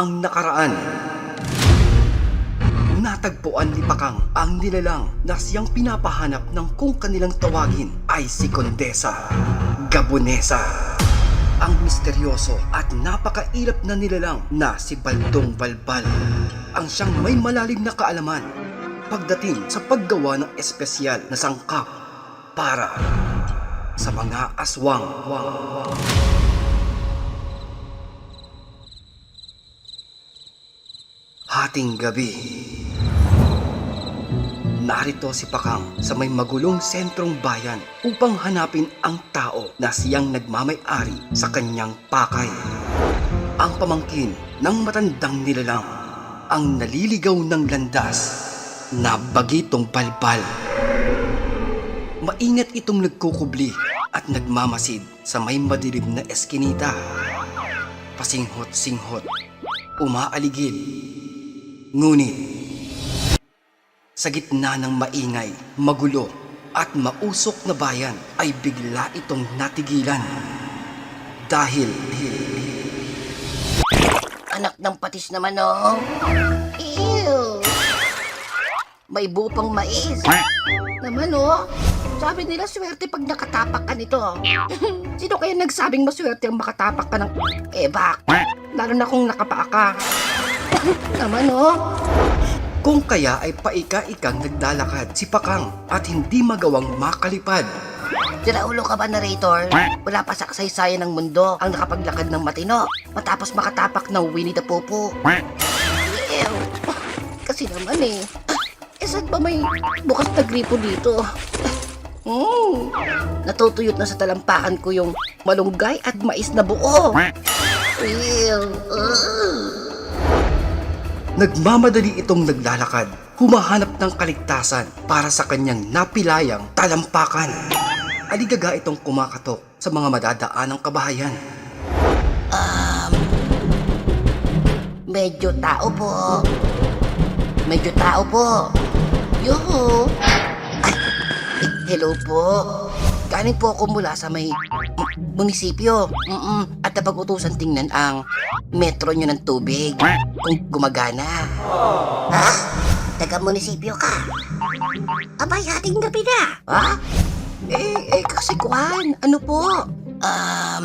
ang nakaraan. Natagpuan ni Pakang ang nilalang na siyang pinapahanap ng kung kanilang tawagin ay si Condesa Gabonesa. Ang misteryoso at napakailap na nilalang na si Baldong Balbal. Ang siyang may malalim na kaalaman pagdating sa paggawa ng espesyal na sangkap para sa mga aswang. Hating gabi. Narito si Pakang sa may magulong sentrong bayan upang hanapin ang tao na siyang nagmamay-ari sa kanyang pakay. Ang pamangkin ng matandang nilalang ang naliligaw ng landas na bagitong balbal. Maingat itong nagkukubli at nagmamasid sa may madilim na eskinita. Pasinghot-singhot, umaaligid. Ngunit, sa gitna ng maingay, magulo at mausok na bayan ay bigla itong natigilan. Dahil Anak ng patis naman, oh. Ew. May bupang mais. Naman, oh. Sabi nila swerte pag nakatapak ka nito. Sino kaya nagsabing maswerte ang makatapak ka ng ebak? Lalo na kung nakapaa ka. Naman, oh. kung kaya ay paika-ikang naglalakad si Pakang at hindi magawang makalipad. Sira ulo ka ba, narrator? Wala pa sa kasaysayan ng mundo ang nakapaglakad ng matino matapos makatapak ng Winnie the Pooh. Ew. Kasi naman eh. Eh, saan ba may bukas na gripo dito? Mm. Natutuyot na sa talampakan ko yung malunggay at mais na buo. Ew. Ugh. Nagmamadali itong naglalakad, humahanap ng kaligtasan para sa kanyang napilayang talampakan. Aligaga itong kumakatok sa mga madadaan ng kabahayan. Medyo tao po. Medyo tao po. Yoo. Ay, hello po. Galing po ako mula sa may munisipyo. Mm-mm. At napag-utusan tingnan ang metro nyo ng tubig. Kung gumagana. Ha? Taga-munisipyo ka? Abay, ating gabi na. Ha? Eh, eh, kasi kuhan. Ano po? Um,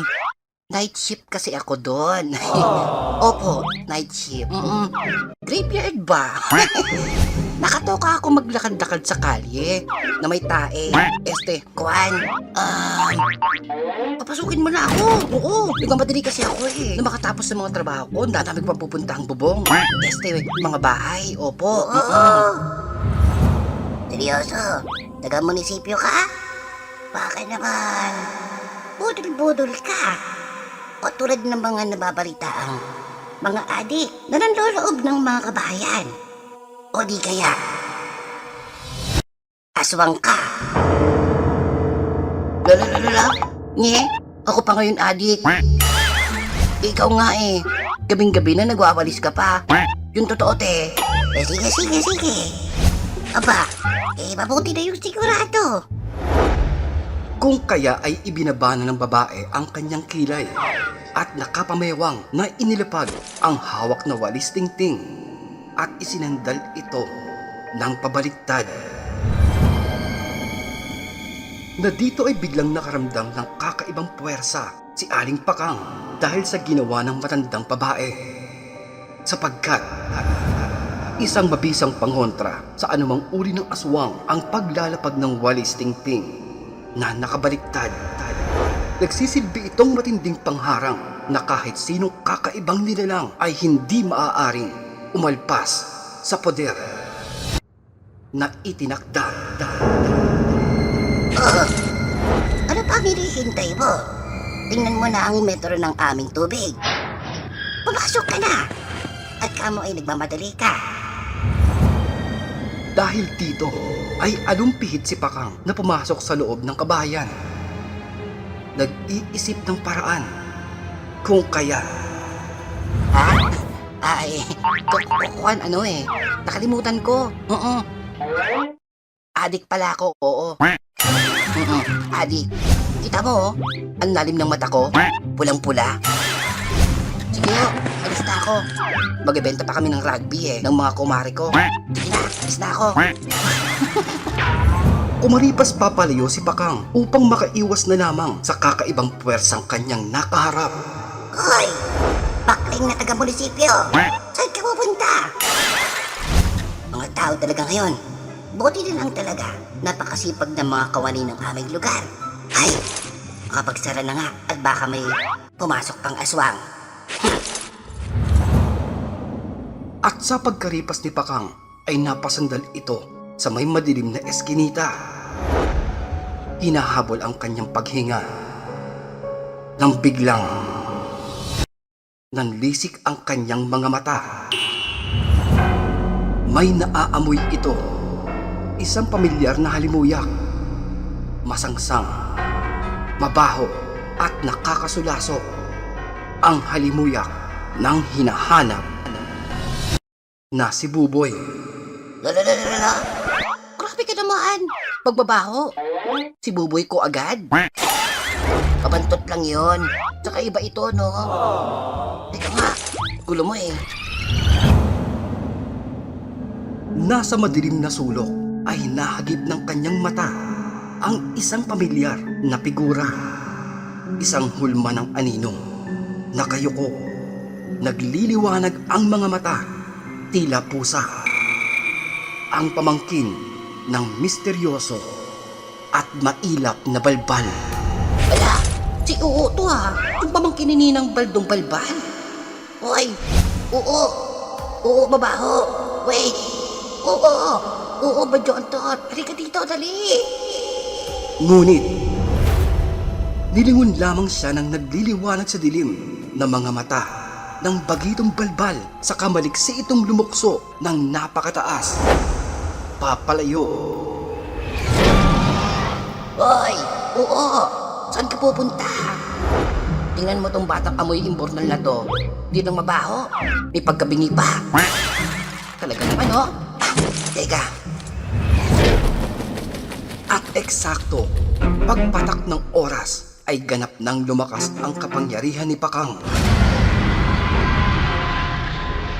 night shift kasi ako doon. Opo, night shift. Mm-mm. Graveyard ba? Nakatoka ako maglakad-lakad sa kalye na may tae. Este, Kwan, um, papasukin mo na ako. Oo, nagmamadali kasi ako eh. Na makatapos sa mga trabaho ko, ang dami ko pa pupunta ang bubong. Este, mga bahay, opo. Oo. Seryoso? Taga-munisipyo ka? Bakit naman? Budol-budol ka. O tulad ng mga nababalita ang mga adik na nanloloob ng mga kabahayan. O di kaya, aswang ka. Lalalala, nye, ako pa ngayon adik. Ikaw nga eh, gabing-gabi na nagwawalis ka pa. Yung totoo te. Eh sige, sige, sige. Aba, eh mabuti na yung sigurado. Kung kaya ay ibinabana ng babae ang kanyang kilay at nakapamewang na inilapag ang hawak na walis tingting at isinandal ito ng pabaliktad. Na dito ay biglang nakaramdam ng kakaibang puwersa si Aling Pakang dahil sa ginawa ng matandang babae. Sapagkat isang mabisang pangontra sa anumang uri ng aswang ang paglalapag ng walis tingting na nakabaliktad. Nagsisilbi itong matinding pangharang na kahit sinong kakaibang nilalang ay hindi maaaring umalpas sa poder na itinakda. Ano pa hinihintay mo? Tingnan mo na ang metro ng aming tubig. Pumasok ka na! At kamo ay nagmamadali ka. Dahil dito ay alumpihit si Pakang na pumasok sa loob ng kabahayan. Nag-iisip ng paraan kung kaya Ha? Ay, kukuhan ano eh. Nakalimutan ko. Oo. Adik pala ako, oo. Oo, adik. Kita mo, oh, ang lalim ng mata ko. Pulang-pula. Sige, oh, alis na ako. Magbebenta pa kami ng rugby eh, ng mga kumari ko. Sige na, alis na ako. Kumaripas papalayo si Pakang upang makaiwas na lamang sa kakaibang puwersang kanyang nakaharap. Hoy! Bakling na taga-munisipyo! Saan ka pupunta? Mga tao talaga ngayon. Buti na lang talaga. Napakasipag ng mga kawani ng aming lugar. Ay! Makapagsara na nga at baka may pumasok pang aswang. At sa pagkaripas ni Pakang ay napasandal ito sa may madilim na eskinita. Hinahabol ang kanyang paghinga. Nang biglang nanlisik ang kanyang mga mata. May naaamoy ito. Isang pamilyar na halimuyak. Masangsang, mabaho at nakakasulaso. Ang halimuyak ng hinahanap na si Buboy. Lalalala. Grabe ka naman. Pagbabaho. Si Buboy ko agad. Kabantot lang yon. Tsaka iba ito, no? Teka nga. Gulo mo eh. Nasa madilim na sulok ay nahagip ng kanyang mata ang isang pamilyar na figura. Isang hulma ng anino. Nakayuko. Nagliliwanag ang mga mata. Tila pusa. Ang pamangkin ng misteryoso at mailap na balbal. Si Oo to ha. Yung pamangkin ni Ninang Baldong Balbal. Hoy, Oo. Oo, babaho. Wait. Oo. Oo, badyantot. Halika dito, dali. Ngunit, nilingon lamang siya ng nagliliwanag sa dilim ng mga mata ng bagitong balbal sa kamaliksi itong lumukso ng napakataas. Papalayo. Hoy, Oo. Saan ka pupunta? Tingnan mo tong batang amoy imbornal na to. Di nang mabaho. May pagkabingi pa. Talaga naman, oh. Teka, At eksakto, pagpatak ng oras ay ganap nang lumakas ang kapangyarihan ni Pakang.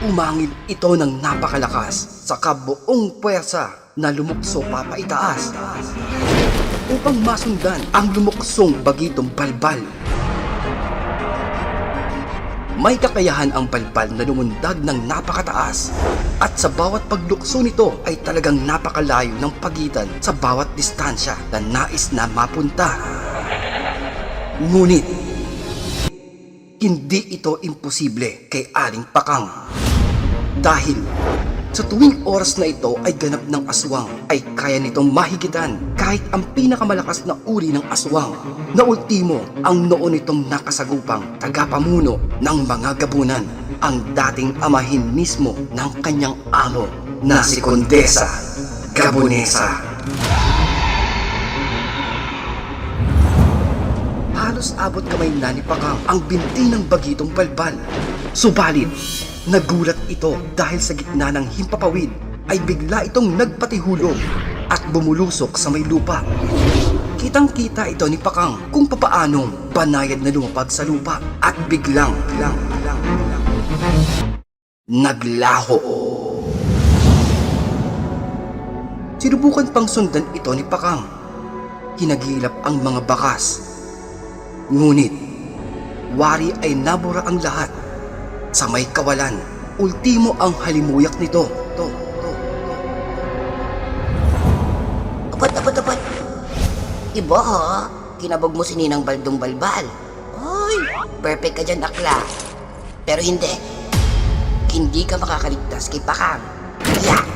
Umangil ito ng napakalakas sa kabuong puwersa na lumukso papaitaas upang masundan ang lumuksong bagitong balbal. May kakayahan ang balbal na lumundag ng napakataas at sa bawat paglukso nito ay talagang napakalayo ng pagitan sa bawat distansya na nais na mapunta. Ngunit, hindi ito imposible kay Aling Pakang. Dahil sa tuwing oras na ito ay ganap ng aswang ay kaya nitong mahigitan kahit ang pinakamalakas na uri ng aswang na ultimo ang noon nitong nakasagupang tagapamuno ng mga gabunan ang dating amahin mismo ng kanyang amo na si Kondesa Gabonesa. Halos abot kamay na ni Pakang ang binti ng bagitong balbal. Subalit, nagulat ito dahil sa gitna ng himpapawid ay bigla itong nagpatihulog at bumulusok sa may lupa. Kitang-kita ito ni Pakang kung papaanong banayad na lumapag sa lupa at biglang, biglang, biglang, biglang, naglaho. Sinubukan pang sundan ito ni Pakang. Hinagilap ang mga bakas Ngunit, wari ay nabura ang lahat. Sa may kawalan, ultimo ang halimuyak nito. To, to. Apat, apat, apat. Iba ha? Kinabog mo si Ninang Baldong Balbal. Ay, perfect ka dyan, akla. Pero hindi. Hindi ka makakaligtas kay Pakang. Kaya,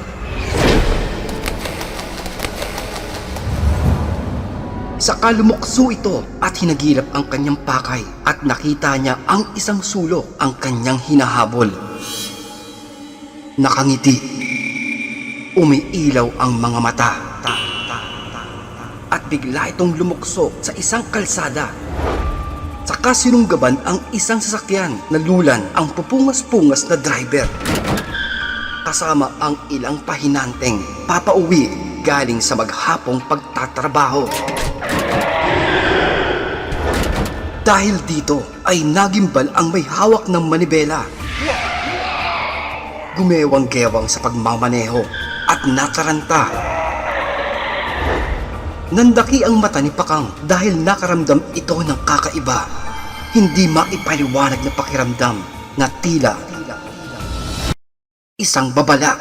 Saka lumukso ito at hinagilap ang kanyang pakay at nakita niya ang isang sulok ang kanyang hinahabol. Nakangiti. Umiilaw ang mga mata. Ta, ta, ta, ta. At bigla itong lumukso sa isang kalsada. Saka sinunggaban ang isang sasakyan na lulan ang pupungas-pungas na driver. Kasama ang ilang pahinanteng papauwi galing sa maghapong pagtatrabaho. Dahil dito ay nagimbal ang may hawak ng manibela. Gumewang-gewang sa pagmamaneho at nataranta. Nandaki ang mata ni Pakang dahil nakaramdam ito ng kakaiba. Hindi maipaliwanag na pakiramdam na tila isang babala.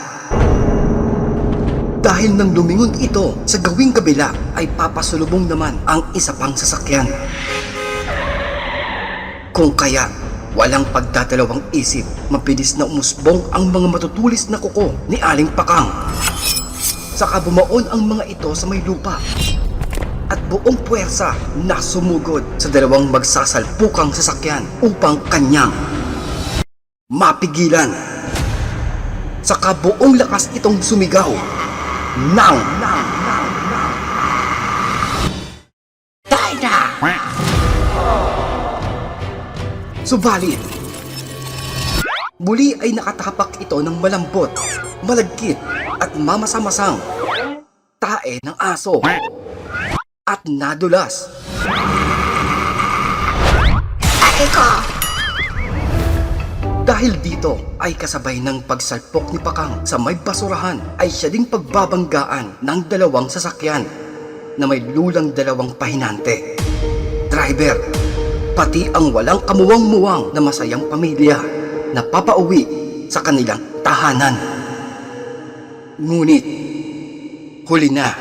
Dahil nang lumingon ito sa gawing kabila ay papasulubong naman ang isa pang sasakyan. Kung kaya, walang pagdadalawang isip, mabilis na umusbong ang mga matutulis na kuko ni Aling Pakang. Saka bumaon ang mga ito sa may lupa at buong puwersa na sumugod sa dalawang magsasalpukang sasakyan upang kanyang mapigilan. Saka buong lakas itong sumigaw. Nang! Nang! Subalit, muli ay nakatapak ito ng malambot, malagkit at mamasa-masang tae ng aso at nadulas. Aray ko! Dahil dito ay kasabay ng pagsalpok ni Pakang sa may basurahan ay siya ding pagbabanggaan ng dalawang sasakyan na may lulang dalawang pahinante. Driver, pati ang walang kamuwang-muwang na masayang pamilya na papauwi sa kanilang tahanan. Ngunit, huli na.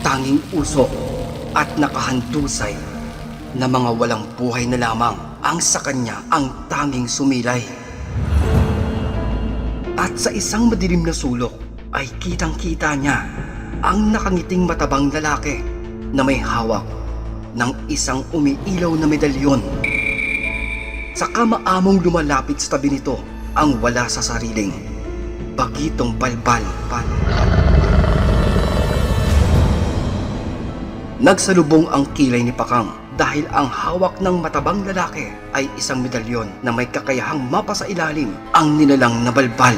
tanging usok at nakahandusay na mga walang buhay na lamang ang sa kanya ang tanging sumilay. At sa isang madilim na sulok ay kitang-kita niya ang nakangiting matabang lalaki na may hawak ng isang umiilaw na medalyon. Saka maamong lumalapit sa tabi nito ang wala sa sariling bagitong. Bal. Nagsalubong ang kilay ni Pakang dahil ang hawak ng matabang lalaki ay isang medalyon na may kakayahang mapasa ilalim ang nilalang na balbal.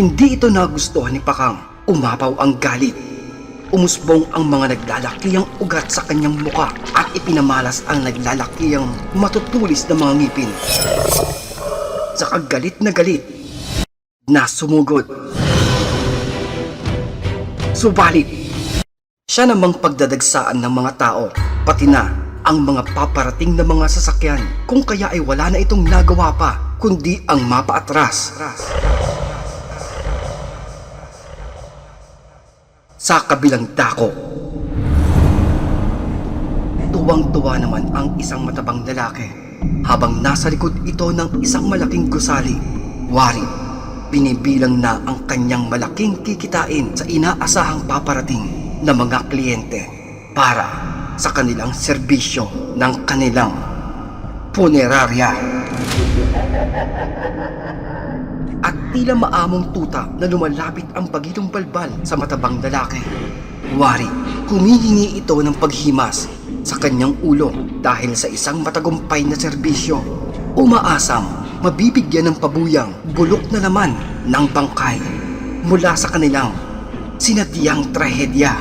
Hindi ito nagustuhan ni Pakang. Umapaw ang galit. Umusbong ang mga naglalakiyang ugat sa kanyang muka at ipinamalas ang naglalakiyang matutulis na mga ngipin. Sa kagalit na galit, na sumugod. Subalit, siya namang pagdadagsaan ng mga tao, pati na ang mga paparating na mga sasakyan kung kaya ay wala na itong nagawa pa kundi ang mapaatras. Sa kabilang dako, tuwang-tuwa naman ang isang matabang lalaki habang nasa likod ito ng isang malaking gusali. Wari, binibilang na ang kanyang malaking kikitain sa inaasahang paparating na mga kliyente para sa kanilang serbisyo ng kanilang punerarya. At tila maamong tuta na lumalapit ang bagitong balbal sa matabang lalaki. Wari, humihingi ito ng paghimas sa kanyang ulo dahil sa isang matagumpay na serbisyo. Umaasam, mabibigyan ng pabuyang bulok na naman ng bangkay mula sa kanilang sinadyang trahedya.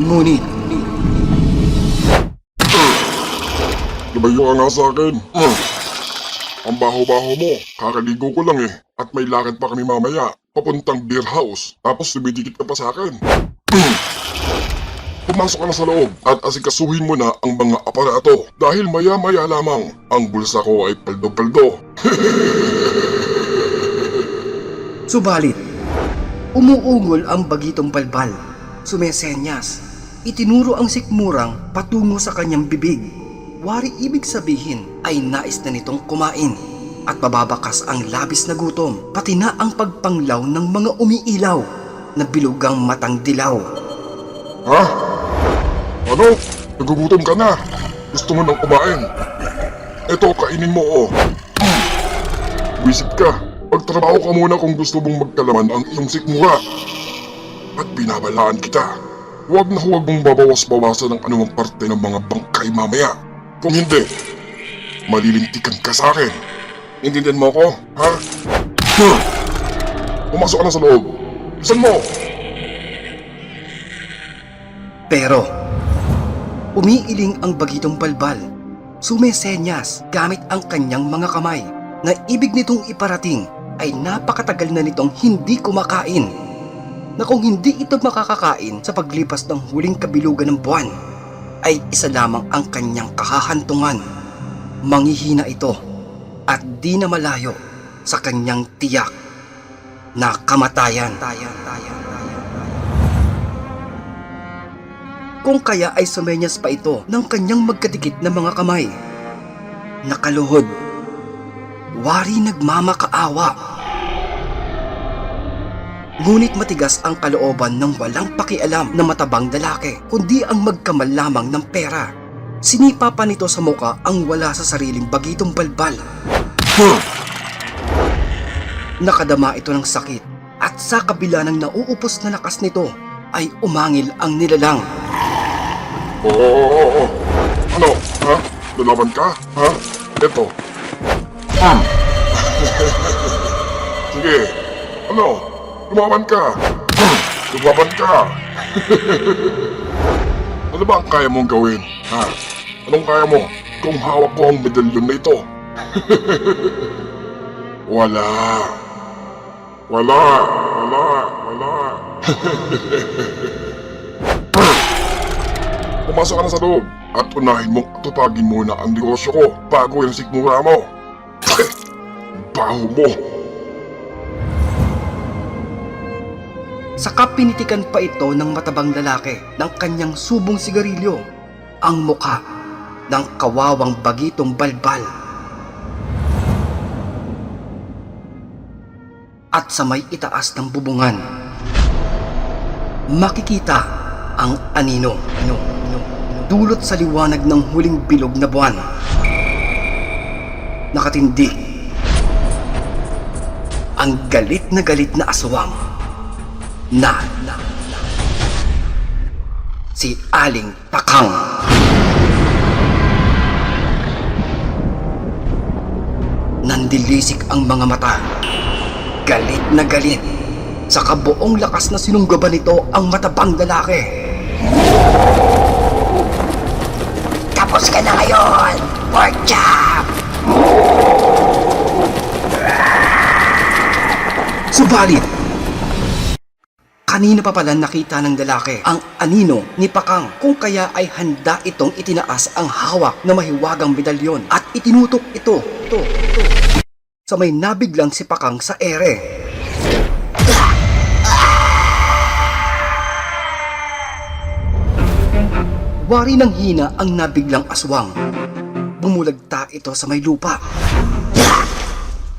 Ngunit, Lumayo ka nga sa akin. Mm. Ang baho-baho mo. Kakaligo ko lang eh. At may lakad pa kami mamaya. Papuntang beer house. Tapos dumidikit ka pa sa akin. Pumasok ka na sa loob at asikasuhin mo na ang mga aparato dahil maya-maya lamang ang bulsa ko ay paldo-paldo. Subalit, umuungol ang bagitong balbal. Sumesenyas. Itinuro ang sikmurang patungo sa kanyang bibig. Wari ibig sabihin ay nais na nitong kumain at mababakas ang labis na gutom pati na ang pagpanglaw ng mga umiilaw na bilugang matang dilaw. Ha? Ano? Nagugutom ka na? Gusto mo nang kumain? Eto, kainin mo oh. Wisit ka. Magtrabaho ka muna kung gusto mong magkalaman ang iyong sikmura. At binabalaan kita. Huwag na huwag mong babawas-bawasan ng anumang parte ng mga bangkay mamaya. Kung hindi, malilintikan ka sa akin. Intindihan mo ako, ha? Hmm. Pumasok ka na sa loob. Isan mo? Pero, umiiling ang bagitong balbal. Sumesenyas gamit ang kanyang mga kamay na ibig nitong iparating ay napakatagal na nitong hindi kumakain. Na kung hindi ito makakakain sa paglipas ng huling kabilugan ng buwan, ay isa lamang ang kanyang kahahantungan. Manghihina ito at di na malayo sa kanyang tiyak na kamatayan. Tayan, tayan, Kung kaya ay sumenyas pa ito ng kanyang magkadikit na mga kamay. Nakaluhod. Wari nagmamakaawa. Ngunit matigas ang kalooban ng walang pakialam na matabang lalaki, kundi ang magkamal lamang ng pera. Sinipa pa nito sa muka ang wala sa sariling bagitong balbal. Nakadama ito ng sakit at sa kabila ng nauupos na lakas nito ay umangil ang nilalang. Oo, oo, oo, oo. Ano? Ha? Lalaban ka? Ha? Ito. Hmm. Sige. Ano? Lumaban ka. Lumaban ka. ano ba ang kaya mong gawin? Ha? Anong kaya mo kung hawak ko ang medalyon na ito? Wala. Wala. Wala. Wala. Pumasok ka na sa loob at unahin mong tutagin muna ang negosyo ko bago yung sikmura mo. Baho mo. Saka pinitikan pa ito ng matabang lalaki ng kanyang subong sigarilyo, ang mukha ng kawawang bagitong balbal. At sa may itaas ng bubungan, makikita ang anino, no, no, dulot sa liwanag ng huling bilog na buwan. Nakatindi ang galit na galit na aswang na, na, na si Aling Pakang. Nandilisik ang mga mata. Galit na galit. Sa kabuong lakas na sinunggaban nito ang matabang lalaki. Tapos ka na ngayon, pork! Subalit, kanina pa pala nakita ng lalaki ang anino ni Pakang kung kaya ay handa itong itinaas ang hawak na mahiwagang medalyon at itinutok ito, ito, ito, sa may nabiglang si Pakang sa ere. Wari ng hina ang nabiglang aswang. Bumulagta ito sa may lupa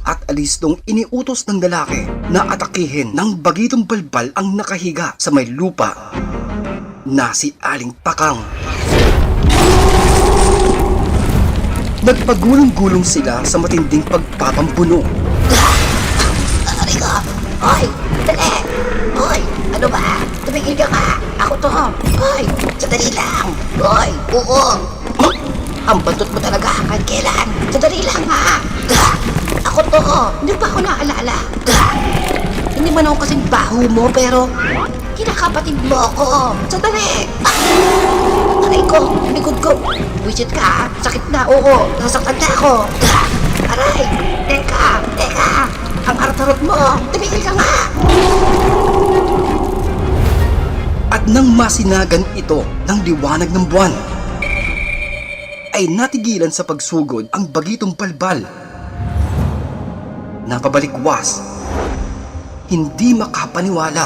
at alis nung iniutos ng lalaki na atakihin ng bagitong balbal ang nakahiga sa may lupa na si Aling Pakang. Nagpagulong-gulong sila sa matinding pagpapampuno. Aray ko! Hoy! Dali! Hoy! Ano ba? Tumigil ka nga! Ako to! Hoy! Sandali lang! Hoy! Oo! Ang bantot mo talaga kahit kailan! Sandali lang ha! Ako to! Hindi pa ako naalala! Gah! Hindi man ako kasing baho mo pero kinakapatid mo ako! Sandali! Ah! Aray ko! Likod ko! Wisit ka? Sakit na! Oo! Nasaktan na ako! Aray! Teka! Teka! Ang hartarot mo! Tumigil ka nga! At nang masinagan ito ng liwanag ng buwan, ay natigilan sa pagsugod ang bagitong balbal. Napabalikwas, hindi makapaniwala.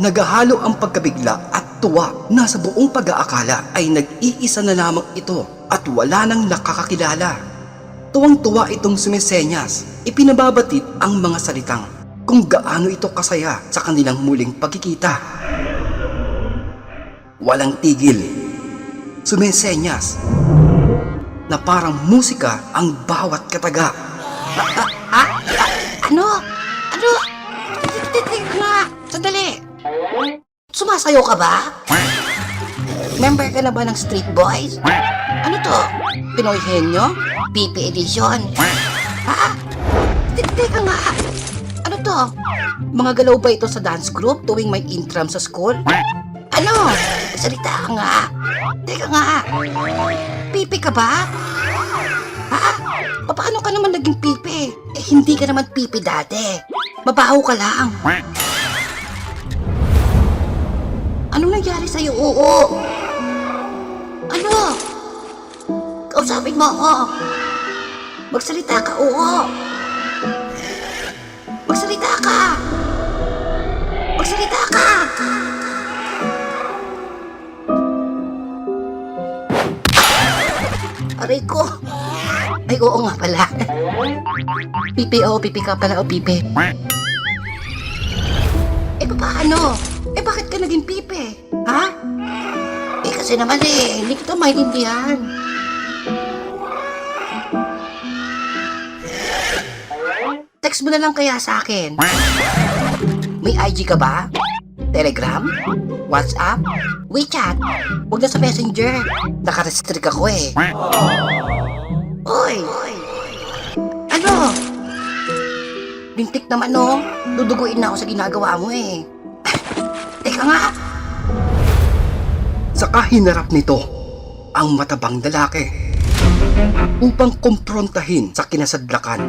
Nagahalo ang pagkabigla at tuwa na sa buong pag-aakala ay nag-iisa na lamang ito at wala nang nakakakilala. Tuwang-tuwa itong sumisenyas, ipinababatit ang mga salitang kung gaano ito kasaya sa kanilang muling pagkikita. Walang tigil. Sumisenyas na parang musika ang bawat kataga. Ano? Ano? Nga! Sandali! Sumasayo ka ba? Member ka na ba ng Street Boys? Ano to? Pinoy Henyo? PP Edition? Ha? Te- Teka nga. Ano to? Mga galaw ba ito sa dance group tuwing may intram sa school? Ano? Salita ka nga. Teka nga. Pipi ka ba? Ha? Paano ka naman naging pipi? Eh, hindi ka naman pipi dati. Mabaho ka lang. Ano nangyari sa'yo, oo? Ano? Kausapin mo ako. Magsalita ka, oo. Magsalita ka. Magsalita ka. Aray ko. Ay, oo nga pala. Pipi, oo, pipi ka pala, o pipi. Eh, paano? Eh, bakit ka naging pipi? Ha? Eh, kasi naman eh, hindi kita maintindihan. Text mo na lang kaya sa akin. May IG ka ba? Telegram? WhatsApp? WeChat? Huwag na sa messenger. Nakarestrict ako eh. Oy! Ano? Lintik naman no. Duduguin na ako sa ginagawa mo eh. Teka nga. Saka hinarap nito ang matabang lalaki upang kumprontahin sa kinasadlakan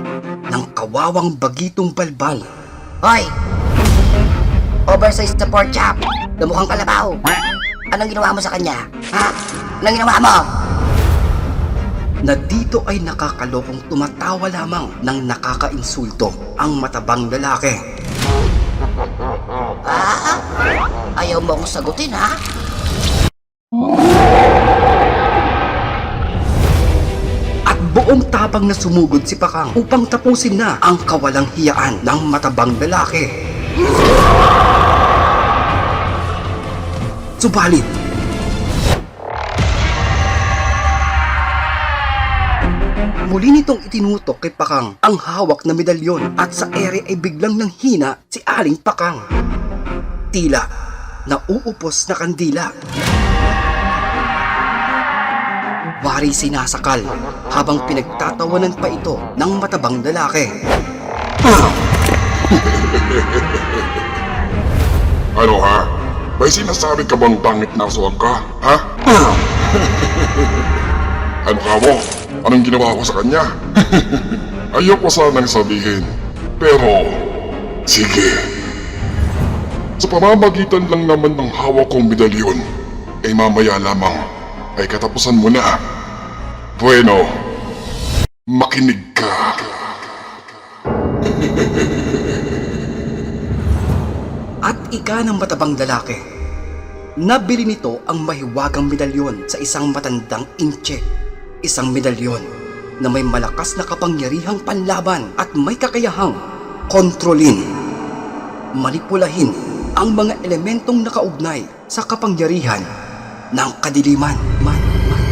ng kawawang bagitong balbal. Hoy! Oversized na pork chop. na mukhang kalabaw. Anong ginawa mo sa kanya? Ha? Anong ginawa mo? na dito ay nakakalokong tumatawa lamang ng nakakainsulto ang matabang lalaki. Ah? Ayaw mo akong sagutin, ha? At buong tapang na sumugod si Pakang upang tapusin na ang kawalang hiyaan ng matabang lalaki. Subalit, Muli nitong itinutok kay Pakang ang hawak na medalyon at sa ere ay biglang nanghina si Aling Pakang. Tila nauupos na kandila. Wari sinasakal habang pinagtatawanan pa ito ng matabang lalaki. Ano ha? May sinasabi ka bang pangit na aswang ka? Ha? ano ka mo? Anong ginawa ko sa kanya? Ayoko sanang sabihin. Pero, sige. Sa pamamagitan lang naman ng hawak kong medalyon, ay mamaya lamang ay katapusan mo na. Bueno, makinig ka. At ika ng matabang lalaki. Nabili nito ang mahiwagang medalyon sa isang matandang inche. Isang medalyon na may malakas na kapangyarihang panlaban at may kakayahang kontrolin, manipulahin ang mga elementong nakaugnay sa kapangyarihan ng kadiliman. Man, man.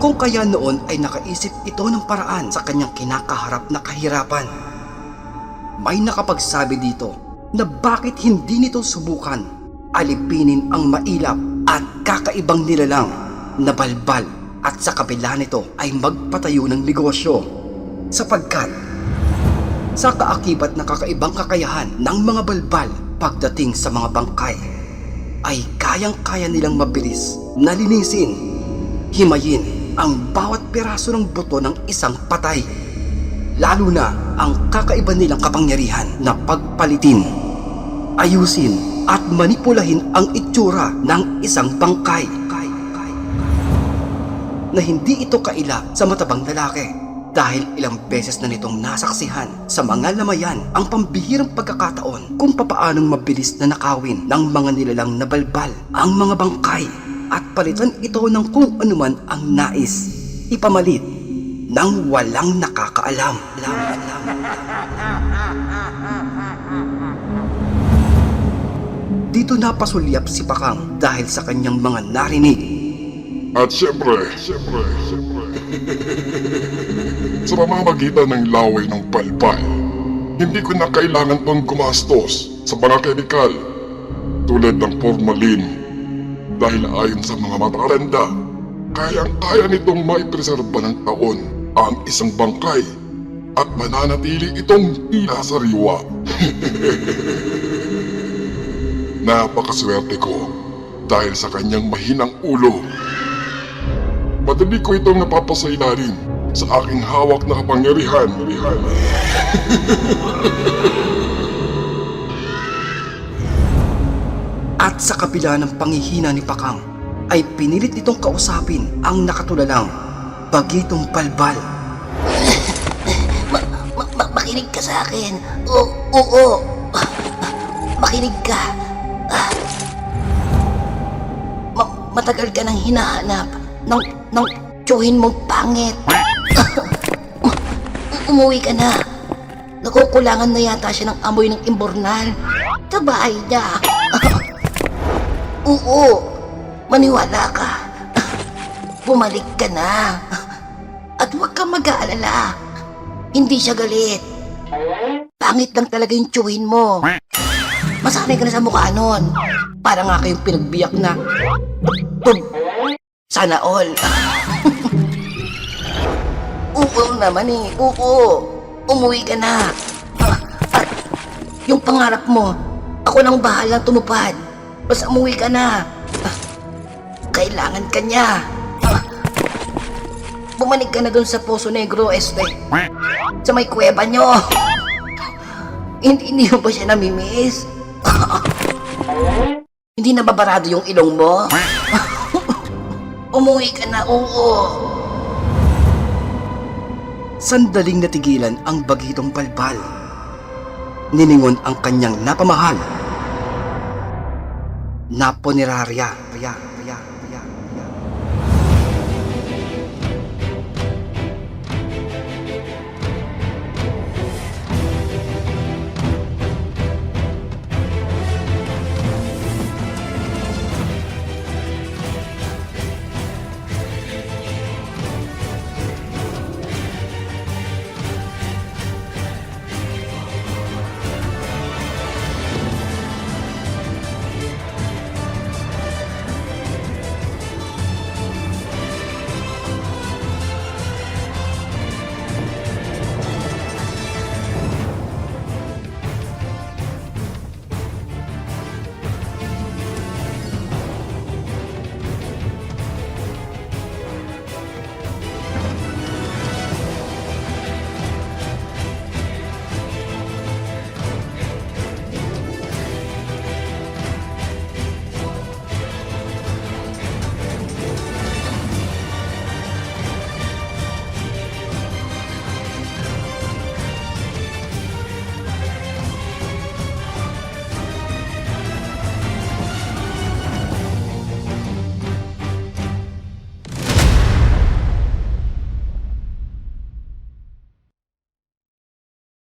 Kung kaya noon ay nakaisip ito ng paraan sa kanyang kinakaharap na kahirapan, may nakapagsabi dito na bakit hindi nito subukan? Alipinin ang mailap at kakaibang nilalang na balbal at sa kabila nito ay magpatayo ng negosyo. Sapagkat sa kaakibat na kakaibang kakayahan ng mga balbal pagdating sa mga bangkay ay kayang-kaya nilang mabilis na linisin, himayin ang bawat piraso ng buto ng isang patay lalo na ang kakaiba nilang kapangyarihan na pagpalitin, ayusin at manipulahin ang itsura ng isang bangkay na hindi ito kaila sa matabang lalaki dahil ilang beses na nitong nasaksihan sa mga lamayan ang pambihirang pagkakataon kung papaanong mabilis na nakawin ng mga nilalang na balbal ang mga bangkay at palitan ito ng kung anuman ang nais ipamalit nang walang nakakaalam. Lam, lam, Dito napasulyap si Pakang dahil sa kanyang mga narinig. At syempre, syempre, syempre. sa pamamagitan ng laway ng palpal, hindi ko na kailangan pang gumastos sa mga kemikal tulad ng formalin, Dahil ayon sa mga matatanda, kayang-kaya nitong maipreserba ng taon ang isang bangkay at mananatili itong tila sariwa. Napakaswerte ko dahil sa kanyang mahinang ulo. Madali ko itong napapasailalim sa aking hawak na kapangyarihan. At sa kabila ng pangihina ni Pakang, ay pinilit nitong kausapin ang nakatulalang bagitong balbal. Ma- ma- ma- makinig ka sa akin. Oo, oo. Makinig ka. Matagal ka nang hinahanap ng, ng tsuhin mong pangit. Umuwi ka na. Nakukulangan na yata siya ng amoy ng imbornal. Sa bahay niya. Oo. Maniwala ka. Bumalik ka na. At huwag kang mag-aalala. Hindi siya galit. Pangit lang talaga yung tsuhin mo. Masanay ka na sa mukha nun. Para nga kayong pinagbiyak na. Tub. Sana all. Oo naman eh. Oo. Umuwi ka na. At yung pangarap mo, ako nang bahalang tumupad. Basta umuwi ka na. Kailangan ka niya. Bumalik ka na dun sa Poso Negro, Este. Sa may kuweba nyo. Hindi niyo ba siya namimiss? Hindi na babarado yung ilong mo? Umuwi ka na, oo. Sandaling natigilan ang bagitong balbal. Niningon ang kanyang napamahal. Naponerarya. Rya, rya,